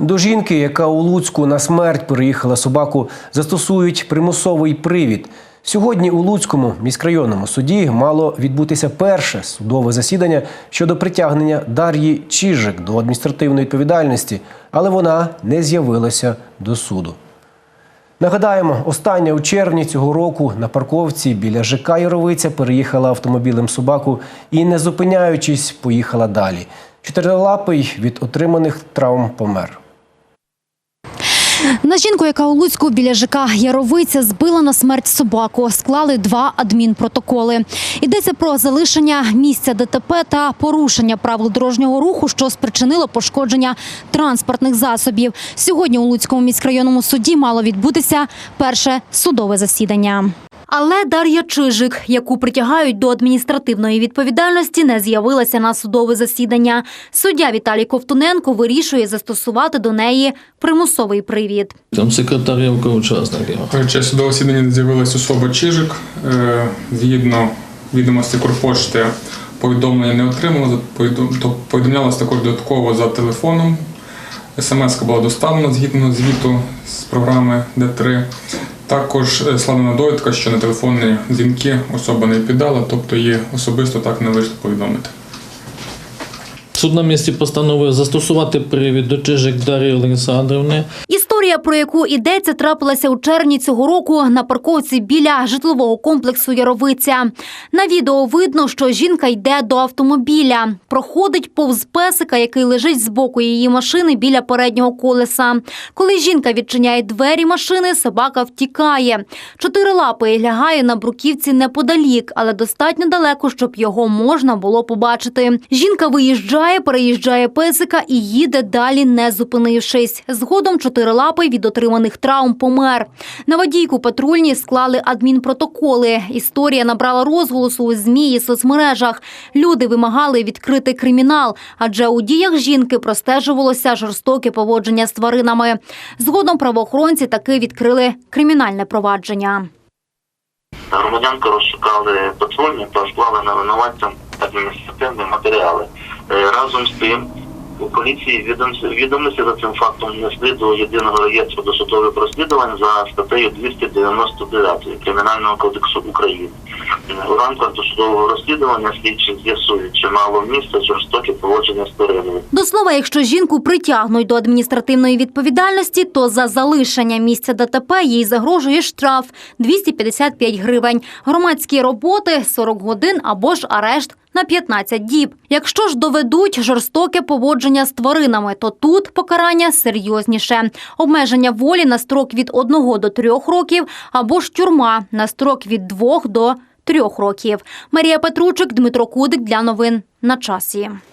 До жінки, яка у Луцьку на смерть переїхала собаку, застосують примусовий привід. Сьогодні у Луцькому міськрайонному суді мало відбутися перше судове засідання щодо притягнення Дар'ї Чижик до адміністративної відповідальності, але вона не з'явилася до суду. Нагадаємо, остання у червні цього року на парковці біля ЖК Яровиця переїхала автомобілем собаку і, не зупиняючись, поїхала далі. Чотирилапий від отриманих травм помер. На жінку, яка у Луцьку біля ЖК Яровиця збила на смерть собаку, склали два адмінпротоколи. Йдеться про залишення місця ДТП та порушення правил дорожнього руху, що спричинило пошкодження транспортних засобів. Сьогодні у Луцькому міськрайонному суді мало відбутися перше судове засідання. Але Дар'я Чижик, яку притягають до адміністративної відповідальності, не з'явилася на судове засідання. Суддя Віталій Ковтуненко вирішує застосувати до неї примусовий привід. Там секретарівка учасників. Чи судове засідання не з'явилась особа Чижик. Е, Згідно відомості Корпошти повідомлення не отримала, повідом- то повідомлялось також додатково за телефоном. смс була доставлена згідно звіту з програми Д3. Також е, складена довідка, що на телефонні дзвінки особа не відповідала, тобто її особисто так не вийшло повідомити. Суд на місці постановив застосувати привід до Чижик Дар'ї Олександрівни. Історія, про яку йдеться, трапилася у червні цього року на парковці біля житлового комплексу Яровиця. На відео видно, що жінка йде до автомобіля, проходить повз песика, який лежить збоку її машини біля переднього колеса. Коли жінка відчиняє двері машини, собака втікає. Чотирилапий лягає на бруківці неподалік, але достатньо далеко, щоб його можна було побачити. Жінка виїжджає, переїжджає песика і їде далі, не зупинившись. Згодом чотирилапий від отриманих травм помер. На водійку патрульні склали адмінпротоколи. Історія набрала розголосу у ЗМІ і соцмережах. Люди вимагали відкрити кримінал, адже у діях жінки простежувалося жорстоке поводження з тваринами. Згодом правоохоронці таки відкрили кримінальне провадження. Громадянка розшукали патрульні та на винуватця адміністративні матеріали. Е, Разом з тим, у поліції відом- відомості за цим фактом внесли до єдиного реєстру досудових розслідувань за статтею 299 Кримінального кодексу України. У рамках досудового розслідування слідчі з'ясують, чи мало місце жорстоке поводження з тваринами. До слова, якщо жінку притягнуть до адміністративної відповідальності, то за залишення місця ДТП їй загрожує штраф 255 гривень, громадські роботи 40 годин або ж арешт на 15 діб. Якщо ж доведуть жорстоке поводження з тваринами, то тут покарання серйозніше: обмеження волі на строк від 1 до 3 років або ж тюрма на строк від 2 до 3 років. Марія Петручик, Дмитро Кудик для новин на часі.